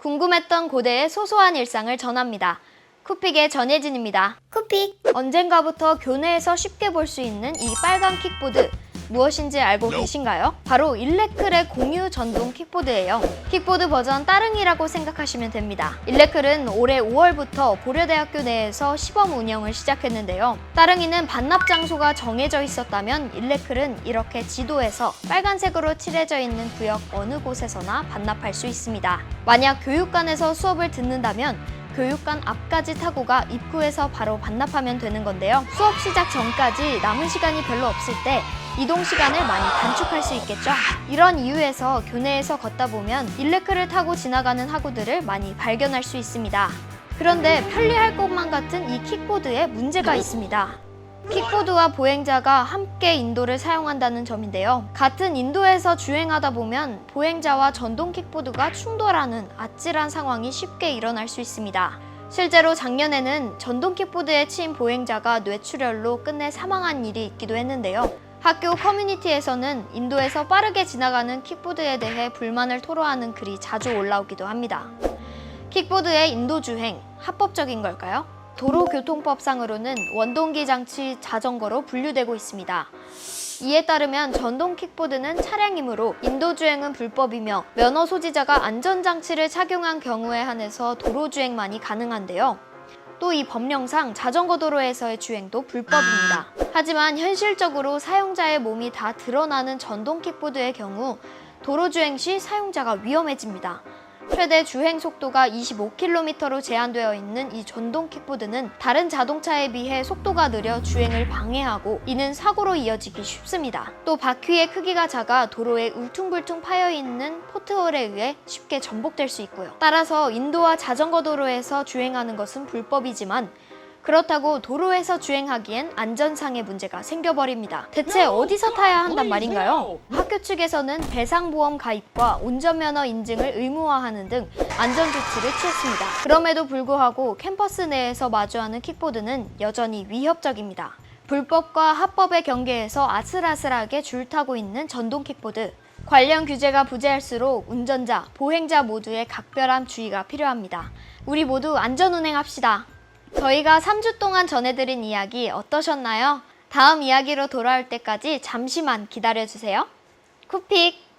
궁금했던 고대의 소소한 일상을 전합니다. 쿠픽의 전예진입니다. 쿠픽 언젠가부터 교내에서 쉽게 볼 수 있는 이 빨간 킥보드 무엇인지 알고 계신가요? 바로 일레클의 공유 전동 킥보드예요. 킥보드 버전 따릉이라고 생각하시면 됩니다. 일레클은 올해 5월부터 고려대학교 내에서 시범 운영을 시작했는데요. 따릉이는 반납 장소가 정해져 있었다면 일레클은 이렇게 지도에서 빨간색으로 칠해져 있는 구역 어느 곳에서나 반납할 수 있습니다. 만약 교육관에서 수업을 듣는다면 교육관 앞까지 타고 가 입구에서 바로 반납하면 되는 건데요. 수업 시작 전까지 남은 시간이 별로 없을 때 이동 시간을 많이 단축할 수 있겠죠. 이런 이유에서 교내에서 걷다 보면 일레크를 타고 지나가는 학우들을 많이 발견할 수 있습니다. 그런데 편리할 것만 같은 이 킥보드에 문제가 있습니다. 킥보드와 보행자가 함께 인도를 사용한다는 점인데요. 같은 인도에서 주행하다 보면 보행자와 전동 킥보드가 충돌하는 아찔한 상황이 쉽게 일어날 수 있습니다. 실제로 작년에는 전동 킥보드에 치인 보행자가 뇌출혈로 끝내 사망한 일이 있기도 했는데요. 학교 커뮤니티에서는 인도에서 빠르게 지나가는 킥보드에 대해 불만을 토로하는 글이 자주 올라오기도 합니다. 킥보드의 인도 주행 합법적인 걸까요? 도로교통법상으로는 원동기 장치 자전거로 분류되고 있습니다. 이에 따르면 전동 킥보드는 차량이므로 인도 주행은 불법이며 면허 소지자가 안전장치를 착용한 경우에 한해서 도로 주행만이 가능한데요. 또 이 법령상 자전거 도로에서의 주행도 불법입니다. 하지만 현실적으로 사용자의 몸이 다 드러나는 전동 킥보드의 경우 도로 주행 시 사용자가 위험해집니다. 최대 주행 속도가 25km로 제한되어 있는 이 전동 킥보드는 다른 자동차에 비해 속도가 느려 주행을 방해하고 이는 사고로 이어지기 쉽습니다. 또 바퀴의 크기가 작아 도로에 울퉁불퉁 파여 있는 포트홀에 의해 쉽게 전복될 수 있고요. 따라서 인도와 자전거 도로에서 주행하는 것은 불법이지만 그렇다고 도로에서 주행하기엔 안전상의 문제가 생겨버립니다. 대체 어디서 타야 한단 말인가요? 학교 측에서는 배상보험 가입과 운전면허 인증을 의무화하는 등 안전조치를 취했습니다. 그럼에도 불구하고 캠퍼스 내에서 마주하는 킥보드는 여전히 위협적입니다. 불법과 합법의 경계에서 아슬아슬하게 줄 타고 있는 전동 킥보드. 관련 규제가 부재할수록 운전자, 보행자 모두의 각별한 주의가 필요합니다. 우리 모두 안전 운행합시다. 저희가 3주 동안 전해드린 이야기 어떠셨나요? 다음 이야기로 돌아올 때까지 잠시만 기다려주세요. 쿠픽!